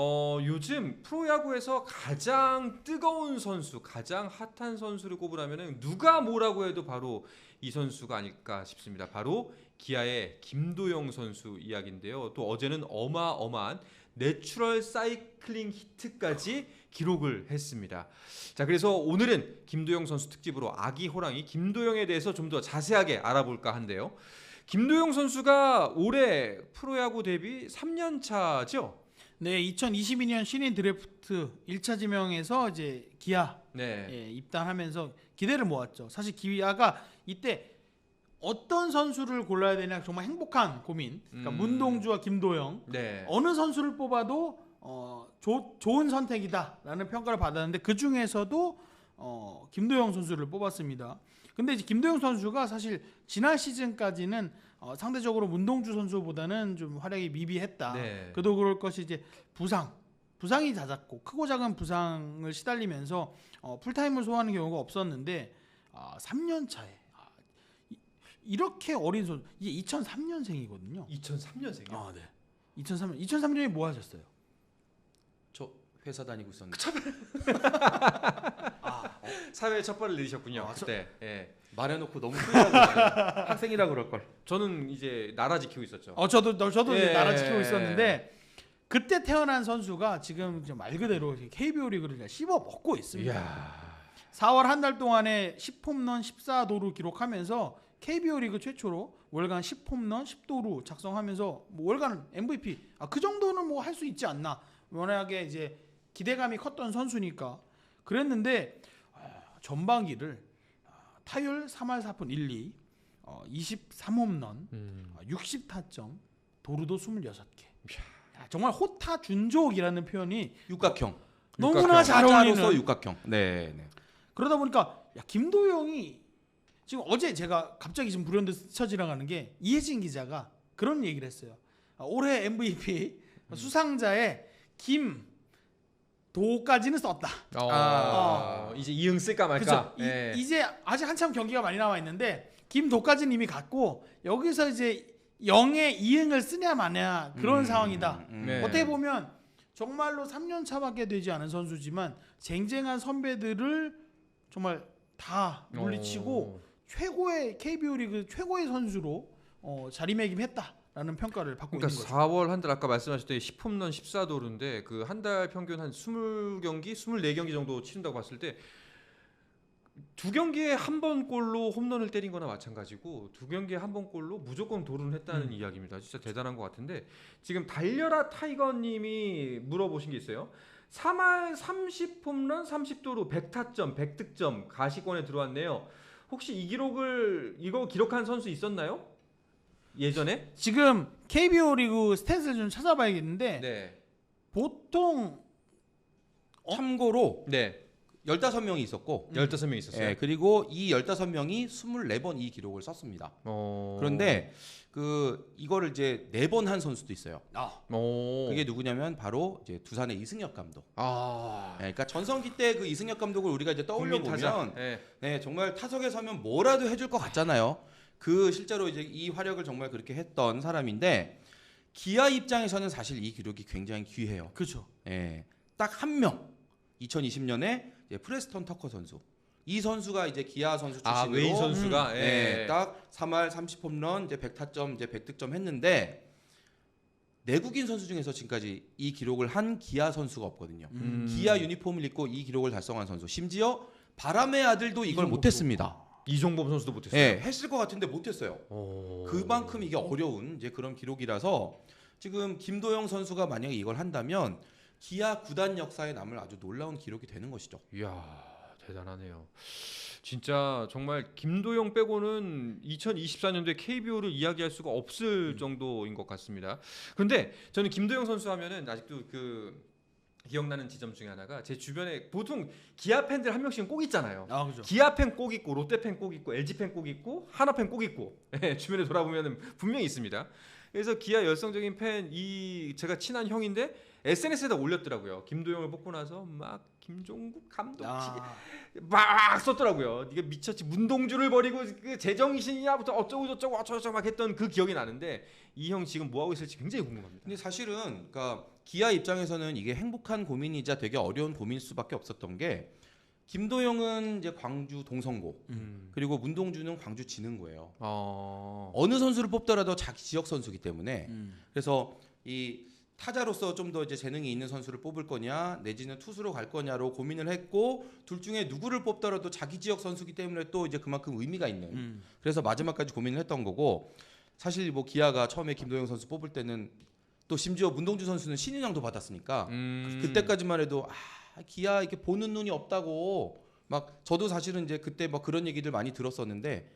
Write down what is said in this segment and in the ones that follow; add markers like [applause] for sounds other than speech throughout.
어, 요즘 프로야구에서 가장 뜨거운 선수, 가장 핫한 선수를 꼽으라면 누가 뭐라고 해도 바로 이 선수가 아닐까 싶습니다. 바로 기아의 김도영 선수 이야기인데요. 또 어제는 어마어마한 내추럴 사이클링 히트까지 기록을 했습니다. 자, 그래서 오늘은 김도영 선수 특집으로 아기 호랑이 김도영에 대해서 좀 더 자세하게 알아볼까 한데요. 김도영 선수가 올해 프로야구 데뷔 3년 차죠? 네, 2022년 신인 드래프트 1차 지명에서 이제 기아 네. 예, 입단하면서 기대를 모았죠. 사실 기아가 이때 어떤 선수를 골라야 되냐 정말 행복한 고민. 그러니까 음. 문동주와 김도영 네. 어느 선수를 뽑아도 어, 조, 좋은 선택이다라는 평가를 받았는데 그 중에서도 어, 김도영 선수를 뽑았습니다. 근데 이제 김도영 선수가 사실 지난 시즌까지는 어, 상대적으로 문동주 선수보다는 좀 활약이 미비했다. 네. 그도 그럴 것이 이제 부상, 부상이 잦았고 크고 작은 부상을 시달리면서 어, 풀타임을 소화하는 경우가 없었는데 아, 3년 차에 아, 이, 렇게 어린 선수 이게 2003년생이거든요. 2003년생이요. 아, 네. 2003년 2003년에 뭐 하셨어요? 저 회사 다니고 있었는데 [laughs] 사회에 첫 발을 내디셨군요. 아, 저- 그때. 예. 말해놓고 너무. [laughs] 학생이라 그럴 걸. 저는 이제 나라 지키고 있었죠. 어 저도 저도 이제 예. 나라 지키고 있었는데 그때 태어난 선수가 지금 이제 말 그대로 KBO 리그를 그냥 씹어 먹고 있습니다. 이야. 4월 한 달 동안에 10홈런 14도루 기록하면서 KBO 리그 최초로 월간 10홈런 10도루 작성하면서 뭐 월간 MVP 아, 그 정도는 뭐 할 수 있지 않나 워낙에 이제 기대감이 컸던 선수니까 그랬는데 아, 전반기를 아, 타율 3할 4푼 1, 2 어, 23홈런 음. 60타점 도루도 26개 야, 정말 호타 준족이라는 표현이 육각형. 너무나 잘 어울리는 육각형. 네, 네. 그러다 보니까 야 김도영이 지금 어제 제가 갑자기 지금 불현듯 스쳐 지나가는 게 이혜진 기자가 그런 얘기를 했어요. 아, 올해 MVP 수상자의 김 도까지는 썼다. 어, 아. 이제 이응 쓸까 말까. 그렇죠. 예. 이, 제 아직 한참 경기가 많이 남아 있는데 김도까지는 이미 갔고 여기서 이제 영의 이응을 쓰냐 마냐 그런 음, 상황이다. 음, 네. 어떻게 보면 정말로 3년 차밖에 되지 않은 선수지만 쟁쟁한 선배들을 정말 다 물리치고 어. 최고의 KBO 리그 최고의 선수로 어, 자리매김했다 라는 평가를 받고 그러니까 있는 거죠. 4월 한 달 아까 말씀하셨던 10홈런 14도루인데 그 한 달 평균 한 20경기, 24경기 정도 치른다고 봤을 때 두 경기에 한 번 골로 홈런을 때린 거나 마찬가지고 두 경기에 한 번 골로 무조건 도루는 했다는 음. 이야기입니다. 진짜 대단한 것 같은데 지금 달려라 타이거 님이 물어보신 게 있어요. 3할 30홈런 30도루 100타점 100득점 가시권에 들어왔네요. 혹시 이 기록을 이거 기록한 선수 있었나요? 예전에? 지금 KBO 리그 스탯을 좀 찾아봐야겠는데 네. 보통 어? 참고로 네. 15명이 있었고 15명 있었어요. 예, 그리고 이 15명이 24번 이 기록을 썼습니다. 어. 그런데 그 이거를 이제 네 번 한 선수도 있어요. 아, 어. 그게 누구냐면 바로 이제 두산의 이승엽 감독. 아. 예, 그러니까 전성기 때 그 이승엽 감독을 우리가 이제 떠올려. 보면 네. 네, 정말 타석에 서면 뭐라도 해줄 것 같잖아요. 그 실제로 이제 이 활약을 정말 그렇게 했던 사람인데 기아 입장에서는 사실 이 기록이 굉장히 귀해요. 그렇죠. 예, 딱 한 명. 2020년에 프레스턴 터커 선수. 이 선수가 이제 기아 선수 출신으로 아, 웨인 선수가 예. 네, 딱 3할 30홈런 이제 100타점 이제 100득점 했는데 내국인 선수 중에서 지금까지 이 기록을 한 기아 선수가 없거든요. 음. 기아 유니폼을 입고 이 기록을 달성한 선수. 심지어 바람의 아들도 이걸 이종범 못했습니다. 이종범 선수도 못 했어요. 예, 했을 것 같은데 못했어요. 오. 그만큼 이게 어려운 이제 그런 기록이라서 지금 김도영 선수가 만약에 이걸 한다면 기아 구단 역사에 남을 아주 놀라운 기록이 되는 것이죠. 이야, 대단하네요. 진짜 정말 김도영 빼고는 2024년도에 KBO를 이야기할 수가 없을 정도인 것 같습니다. 그런데 저는 김도영 선수 하면은 아직도 그 기억나는 지점 중에 하나가 제 주변에 보통 기아 팬들 한 명씩은 꼭 있잖아요. 아, 그죠. 기아 팬 꼭 있고 롯데 팬 꼭 있고 LG 팬 꼭 있고 하나 팬 꼭 있고 [laughs] 예, 주변에 돌아보면은 분명히 있습니다. 그래서 기아 열성적인 팬 이 제가 친한 형인데 SNS에다 올렸더라고요. 김도영을 뽑고 나서 막 김종국 감독 아, [laughs] 막 썼더라고요. 이게 미쳤지 문동주를 버리고 그 제정신이야부터 어쩌고 저쩌고 어쩌고 저쩌고 막 했던 그 기억이 나는데 이 형 지금 뭐 하고 있을지 굉장히 궁금합니다. 근데 사실은 그러니까 기아 입장에서는 이게 행복한 고민이자 되게 어려운 고민일 수밖에 없었던 게 김도영은 이제 광주 동성고 음. 그리고 문동주는 광주 진흥고예요. 어. 어느 선수를 뽑더라도 자기 지역 선수기 때문에 음. 그래서 이 타자로서 좀 더 이제 재능이 있는 선수를 뽑을 거냐 내지는 투수로 갈 거냐로 고민을 했고 둘 중에 누구를 뽑더라도 자기 지역 선수기 때문에 또 이제 그만큼 의미가 있는 음. 그래서 마지막까지 고민을 했던 거고 사실 뭐 기아가 처음에 김도영 선수 뽑을 때는 또 심지어 문동주 선수는 신인왕도 받았으니까 음. 그때까지만 해도 아 기아 이렇게 보는 눈이 없다고 막 저도 사실은 이제 그때 막 그런 얘기들 많이 들었었는데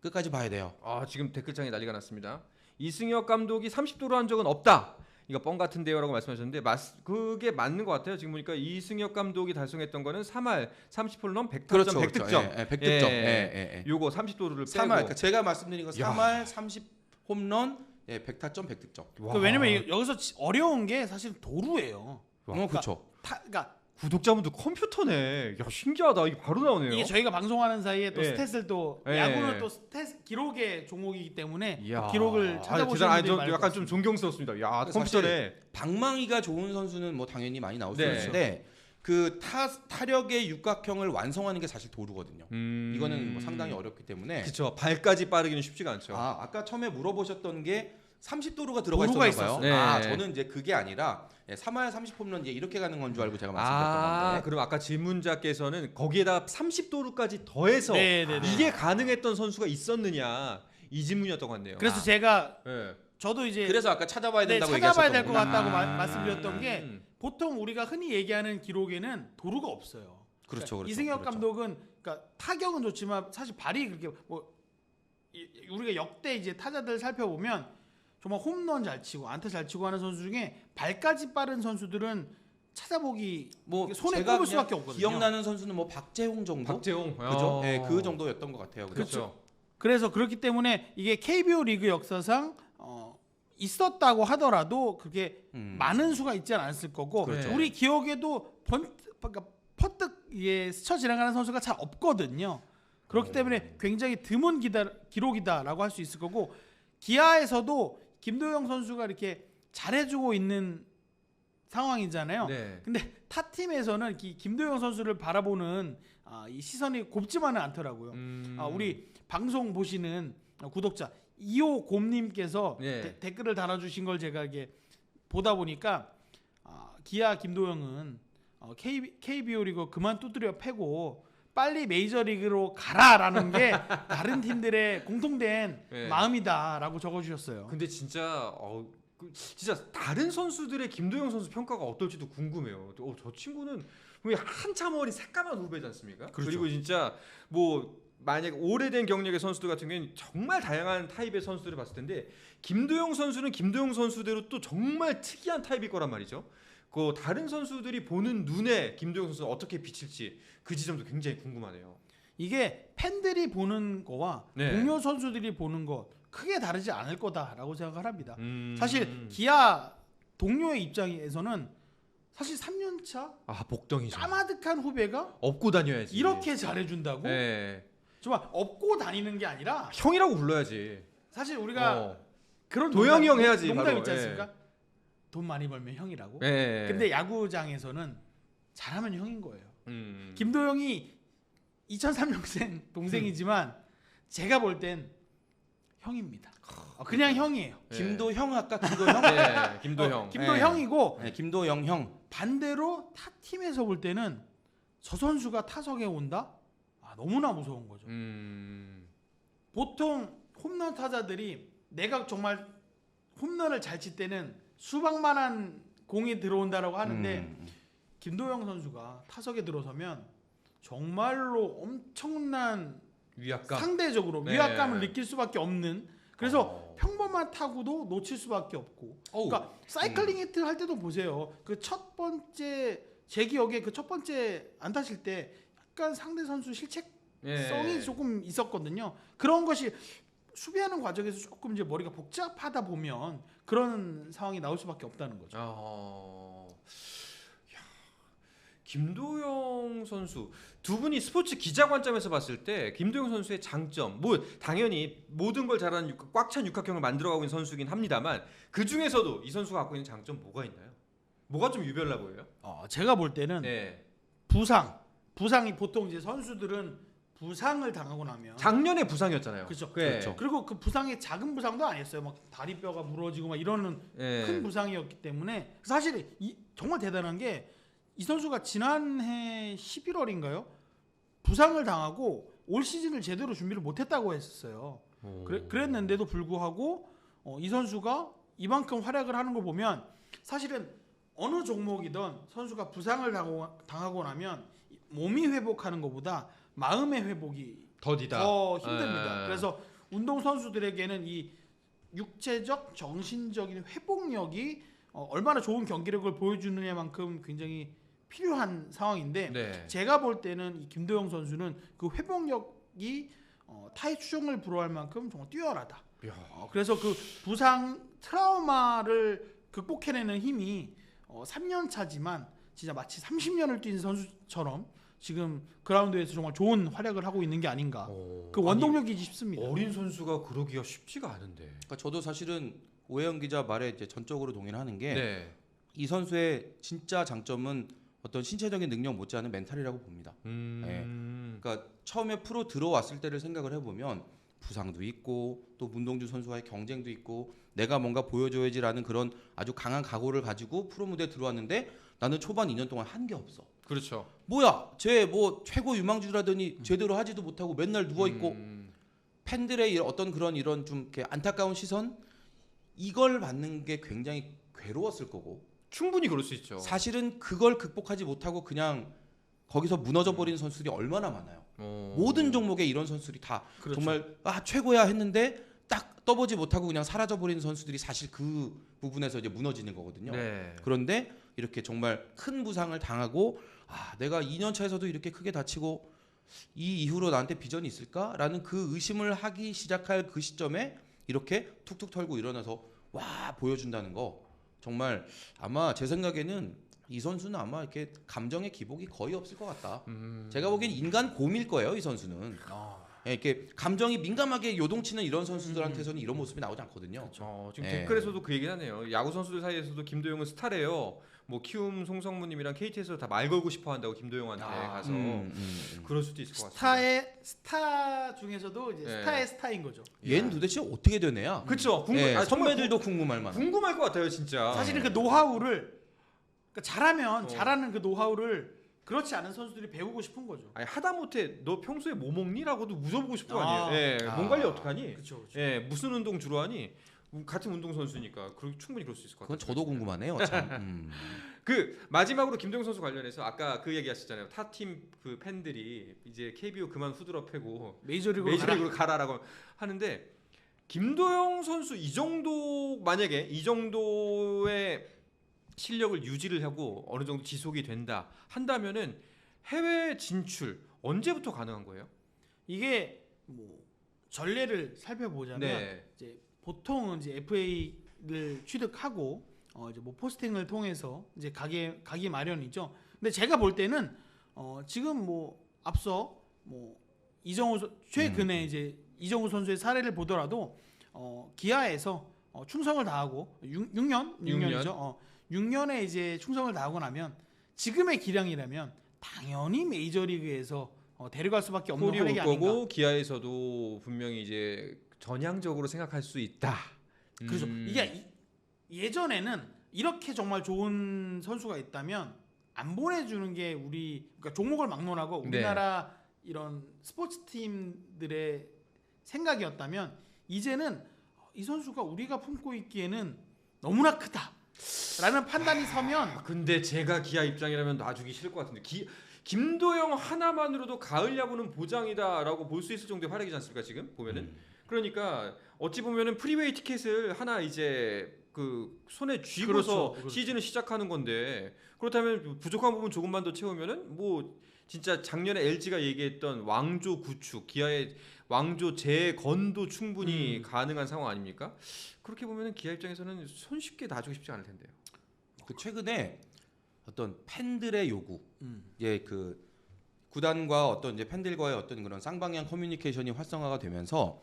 끝까지 봐야 돼요. 아 지금 댓글창에 난리가 났습니다. 이승엽 감독이 30도로 한 적은 없다. 이거 뻥 같은데요라고 말씀하셨는데 맞, 그게 맞는 것 같아요. 지금 보니까 이승엽 감독이 달성했던 거는 3할 30홀런 100타점 그렇죠, 100득점. 예, 예, 100득점. 예. 예, 예, 예. 요거 30도루를 빼고 3할 그러니까 제가 말씀드린 거 야. 3할 30 홈런 예, 100타점 100득점. 와. 그 왜냐면 이- 여기서 지- 어려운 게 사실 도루예요. 와. 어, 그렇죠. 타, 그러니까 구독자분들 컴퓨터네. 야 신기하다. 이게 바로 나오네요. 이게 저희가 방송하는 사이에 또 예. 스탯을 또 예. 야구는 또 스탯 기록의 종목이기 때문에 이야. 기록을 아, 찾아보시는 아니, 분들이 저 많을 약간 것좀 같습니다. 존경스럽습니다. 야 컴퓨터네. 방망이가 좋은 선수는 뭐 당연히 많이 나올 수 네. 있는데 그 타, 타력의 육각형을 완성하는 게 사실 도루거든요. 음. 이거는 뭐 상당히 어렵기 때문에 그렇죠. 발까지 빠르기는 쉽지가 않죠. 아, 아까 처음에 물어보셨던 게 30도루가 들어가 도루가 있었나 봐요. 있었어요. 아, 네. 저는 이제 그게 아니라 예, 3할 30홈런 이제 이렇게 가는 건 줄 알고 제가 아, 말씀드렸던 건데. 그럼 아까 질문자께서는 거기에다 30도루까지 더해서 네, 네, 네. 이게 가능했던 선수가 있었느냐 이 질문이었던 것 같네요. 그래서 아. 제가 예. 저도 이제 그래서 아까 찾아봐야 네, 된다고 찾아봐야 얘기하셨던 될 것. 같다고 마- 아, 말씀드렸던 게 음. 보통 우리가 흔히 얘기하는 기록에는 도루가 없어요. 그렇죠, 그렇죠. 이승엽 그렇죠. 감독은 그러니까 타격은 좋지만 사실 발이 그렇게 뭐 이- 우리가 역대 이제 타자들 살펴보면 정말 홈런 잘 치고 안타 잘 치고 하는 선수 중에 발까지 빠른 선수들은 찾아보기 뭐 손에 꼽을 수밖에 없거든요. 기억나는 선수는 뭐 박재홍 정도. 박재홍. 그죠? 어. 예, 그 정도였던 것 같아요. 그렇죠. 그래서 그렇기 때문에 이게 KBO 리그 역사상 어, 있었다고 하더라도 그게 음. 많은 수가 있지 않았을 거고 그렇죠. 우리 기억에도 번 그러니까 퍼뜩 예, 스쳐 지나가는 선수가 잘 없거든요. 그렇기 때문에 굉장히 드문 기다, 기록이다라고 할 수 있을 거고 기아에서도 김도영 선수가 이렇게 잘해주고 있는 상황이잖아요. 네. 근데 타 팀에서는 기- 김도영 선수를 바라보는 아, 이 시선이 곱지만은 않더라고요. 음. 아, 우리 방송 보시는 구독자 이호 곰님께서 네. 데- 댓글을 달아주신 걸 제가 이게 보다 보니까 아, 기아 김도영은 어, KB, KBO 리그 그만 두드려 패고 빨리 메이저리그로 가라라는 게 [laughs] 다른 팀들의 공통된 네. 마음이다라고 적어주셨어요. 근데 진짜 어, 그 진짜 다른 선수들의 김도영 선수 평가가 어떨지도 궁금해요. 어, 저 친구는 왜 한참 어린 새까만 후배지 않습니까? 그 그렇죠. 리고 진짜 뭐 만약 오래된 경력의 선수들 같은 경우에는 정말 다양한 타입의 선수들을 봤을 텐데 김도영 선수는 김도영 선수대로 또 정말 특이한 타입일 거란 말이죠. 그 다른 선수들이 보는 눈에 김도영 선수가 어떻게 비칠지 그 지점도 굉장히 궁금하네요. 이게 팬들이 보는 거와 네. 동료 선수들이 보는 것 크게 다르지 않을 거다라고 생각을 합니다. 음. 사실 기아 동료의 입장에서는 사실 3년 차 아 복덩이죠. 까마득한 후배가 업고 다녀야지. 이렇게 잘해준다고 네. 정말 업고 다니는 게 아니라 형이라고 불러야지. 사실 우리가 어. 그런 도영이 농담, 형 해야지, 농담 바로. 있지 예. 않습니까? 돈 많이 벌면 형이라고. 네. 근데 야구장에서는 잘하면 형인 거예요. 음. 김도영이 2003년생 동생이지만 제가 볼 땐 형입니다. 어, 그냥 형이에요. 네. [laughs] 김도형 아까 김도형? 네, 김도형. 어, 김도형이고 네, 김도영 형. 반대로 타 팀에서 볼 때는 저 선수가 타석에 온다? 아, 너무나 무서운 거죠. 음. 보통 홈런 타자들이 내가 정말 홈런을 잘 칠 때는 수박만한 공이 들어온다라고 하는데 음. 김도영 선수가 타석에 들어서면 정말로 엄청난 위압감. 상대적으로 네. 위압감을 느낄 수밖에 없는 그래서 어. 평범한 타구도 놓칠 수밖에 없고 어우. 그러니까 사이클링 히트 할 때도 보세요 그 첫 번째 제 기억에 그 첫 번째 안타 칠 때 약간 상대 선수 실책 성이 예. 조금 있었거든요 그런 것이 수비하는 과정에서 조금 이제 머리가 복잡하다 보면 그런 상황이 나올 수밖에 없다는 거죠. 어. 야. 김도영 선수 두 분이 스포츠 기자 관점에서 봤을 때 김도영 선수의 장점 뭐 당연히 모든 걸 잘하는 꽉 찬 육각형을 만들어가고 있는 선수긴 합니다만 그 중에서도 이 선수가 갖고 있는 장점 뭐가 있나요? 뭐가 좀 유별나 보여요? 어, 제가 볼 때는 네. 부상, 부상이 보통 이제 선수들은 부상을 당하고 나면 작년에 부상이었잖아요. 그렇죠. 네. 그렇죠. 그리고 그 부상이 작은 부상도 아니었어요. 막 다리뼈가 부러지고 막 이러는 네. 큰 부상이었기 때문에 사실 이, 정말 대단한 게 이 선수가 지난해 11월인가요? 부상을 당하고 올 시즌을 제대로 준비를 못했다고 했었어요. 오. 그래, 그랬는데도 불구하고 어, 이 선수가 이만큼 활약을 하는 걸 보면 사실은 어느 종목이든 선수가 부상을 당하고, 당하고 나면 몸이 회복하는 것보다 마음의 회복이 더디다. 더 힘듭니다. 에. 그래서 운동 선수들에게는 이 육체적, 정신적인 회복력이 어, 얼마나 좋은 경기력을 보여주느냐만큼 굉장히 필요한 상황인데 네. 제가 볼 때는 이 김도영 선수는 그 회복력이 어, 타의 추종을 불허할 만큼 정말 뛰어나다. 야. 어, 그래서 그 부상 트라우마를 극복해내는 힘이 어, 3년 차지만 진짜 마치 30년을 뛴 선수처럼 지금 그라운드에서 정말 좋은 활약을 하고 있는 게 아닌가. 오. 그 원동력이지 싶습니다. 어린 선수가 그러기가 쉽지가 않은데. 그러니까 저도 사실은 오해영 기자 말에 이제 전적으로 동의를 하는 게 이 네. 선수의 진짜 장점은 어떤 신체적인 능력 못지않은 멘탈이라고 봅니다. 음. 그러니까 처음에 프로 들어왔을 때를 생각을 해보면 부상도 있고 또 문동주 선수와의 경쟁도 있고 내가 뭔가 보여줘야지라는 그런 아주 강한 각오를 가지고 프로 무대에 들어왔는데 나는 초반 2년 동안 한 게 없어. 그렇죠. 뭐야, 쟤 뭐 최고 유망주라더니 제대로 하지도 못하고 맨날 누워 있고 음. 팬들의 이 어떤 그런 이런 좀 안타까운 시선 이걸 받는 게 굉장히 괴로웠을 거고 충분히 그럴 수 있죠. 사실은 그걸 극복하지 못하고 그냥 거기서 무너져 버리는 선수들이 얼마나 많아요. 어. 모든 종목에 이런 선수들이 다 그렇죠. 정말 아 최고야 했는데 딱 떠보지 못하고 그냥 사라져 버리는 선수들이 사실 그 부분에서 이제 무너지는 거거든요. 네. 그런데 이렇게 정말 큰 부상을 당하고 아 내가 2년 차에서도 이렇게 크게 다치고 이 이후로 나한테 비전이 있을까라는 그 의심을 하기 시작할 그 시점에 이렇게 툭툭 털고 일어나서 와 보여준다는 거 정말 아마 제 생각에는 이 선수는 아마 이렇게 감정의 기복이 거의 없을 것 같다. 음. 제가 보기엔 인간 곰일 거예요 이 선수는. 아. 예, 이렇게 감정이 민감하게 요동치는 이런 선수들한테서는 이런 모습이 나오지 않거든요. 어, 지금 예. 댓글에서도 그 얘기 하네요. 야구 선수들 사이에서도 김도영은 스타래요. 뭐 키움 송성무님이랑 KT에서 다 말 걸고 싶어 한다고 김도영한테 아, 가서 음, 음, 음. 그럴 수도 있을 것. 스타의 스타 중에서도 이제 네. 스타의 스타인 거죠. 얘는 도대체 어떻게 된 애야? 그렇죠. 궁금. 예, 아, 선배들도 궁금할 만한. 궁금할 것 같아요, 진짜. 사실은 그 노하우를 그러니까 잘하면 어. 잘하는 그 노하우를 그렇지 않은 선수들이 배우고 싶은 거죠. 아니 하다못해 너 평소에 뭐 먹니라고도 물어보고 싶은 거 아. 아니에요. 예, 아. 몸 관리 어떡하니? 그렇죠. 예, 무슨 운동 주로 하니? 음, 같은 운동 선수니까 그 충분히 그럴 수 있을 것 그건 같아요. 저도 궁금하네요. 참. [laughs] 음. 그 마지막으로 김도영 선수 관련해서 아까 그 얘기하셨잖아요. 타 팀 그 팬들이 이제 KBO 그만 후드러 패고 메이저리그로. 메이저리그로 가라라고 하는데 김도영 선수 이 정도 만약에 이 정도의 실력을 유지를 하고 어느 정도 지속이 된다 한다면은 해외 진출 언제부터 가능한 거예요? 이게 뭐 전례를 살펴보자면 네. 이제 보통은 이제 FA를 취득하고 어 이제 뭐 포스팅을 통해서 이제 가게 가기 마련이죠. 근데 제가 볼 때는 어 지금 뭐 앞서 뭐 이정우 선- 최근에 이제 이정우 선수의 사례를 보더라도 어 기아에서 어 충성을 다하고 6, 6년 6년이죠. 어 6년에 이제 충성을 다하고 나면 지금의 기량이라면 당연히 메이저리그에서 어 데려갈 수밖에 없는 올 활약이 아닌가. 거고 기아에서도 분명히 이제 전향적으로 생각할 수 있다. 그렇죠. 음. 이게 이- 예전에는 이렇게 정말 좋은 선수가 있다면 안 보내주는 게 우리 그러니까 종목을 막론하고 네. 우리나라 이런 스포츠 팀들의 생각이었다면 이제는 이 선수가 우리가 품고 있기에는 너무나 크다 라는 판단이 서면 아, 근데 제가 기아 입장이라면 놔주기 싫을 것 같은데 기, 김도영 하나만으로도 가을 야구는 보장이다라고 볼 수 있을 정도의 활약이지 않습니까 지금 보면은 음. 그러니까 어찌 보면은 프리웨이 티켓을 하나 이제 그 손에 쥐고서 그렇죠, 그렇죠. 시즌을 시작하는 건데 그렇다면 부족한 부분 조금만 더 채우면은 뭐 진짜 작년에 LG가 얘기했던 왕조 구축 기아의 왕조 재건도 충분히 음. 가능한 상황 아닙니까? 그렇게 보면은 기아 입장에서는 손쉽게 놔주고 싶지 않을 텐데요. 그 최근에 어떤 팬들의 요구, 음. 예, 그 구단과 어떤 이제 팬들과의 어떤 그런 쌍방향 커뮤니케이션이 활성화가 되면서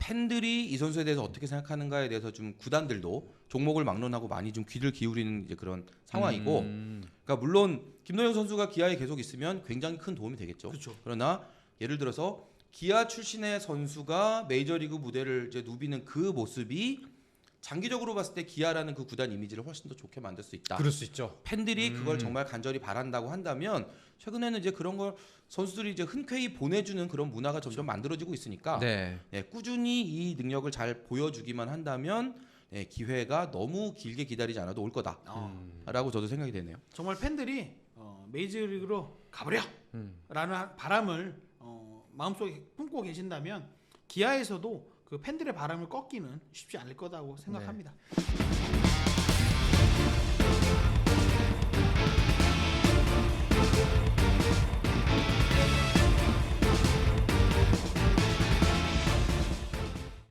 팬들이 이 선수에 대해서 어떻게 생각하는가에 대해서 좀 구단들도 종목을 막론하고 많이 좀 귀를 기울이는 이제 그런 상황이고 음. 그러니까 물론 김도영 선수가 기아에 계속 있으면 굉장히 큰 도움이 되겠죠. 그렇죠. 그러나 예를 들어서 기아 출신의 선수가 메이저리그 무대를 이제 누비는 그 모습이 장기적으로 봤을 때 기아라는 그 구단 이미지를 훨씬 더 좋게 만들 수 있다. 그럴 수 있죠. 팬들이 그걸 음. 정말 간절히 바란다고 한다면 최근에는 이제 그런 걸 선수들이 이제 흔쾌히 보내주는 그런 문화가 점점 만들어지고 있으니까 네. 네, 꾸준히 이 능력을 잘 보여주기만 한다면 네, 기회가 너무 길게 기다리지 않아도 올 거다라고 어, 저도 생각이 되네요. 정말 팬들이 어, 메이저리그로 가버려 음. 라는 바람을 어, 마음속에 품고 계신다면 기아에서도 그 팬들의 바람을 꺾기는 쉽지 않을 거다고 생각합니다.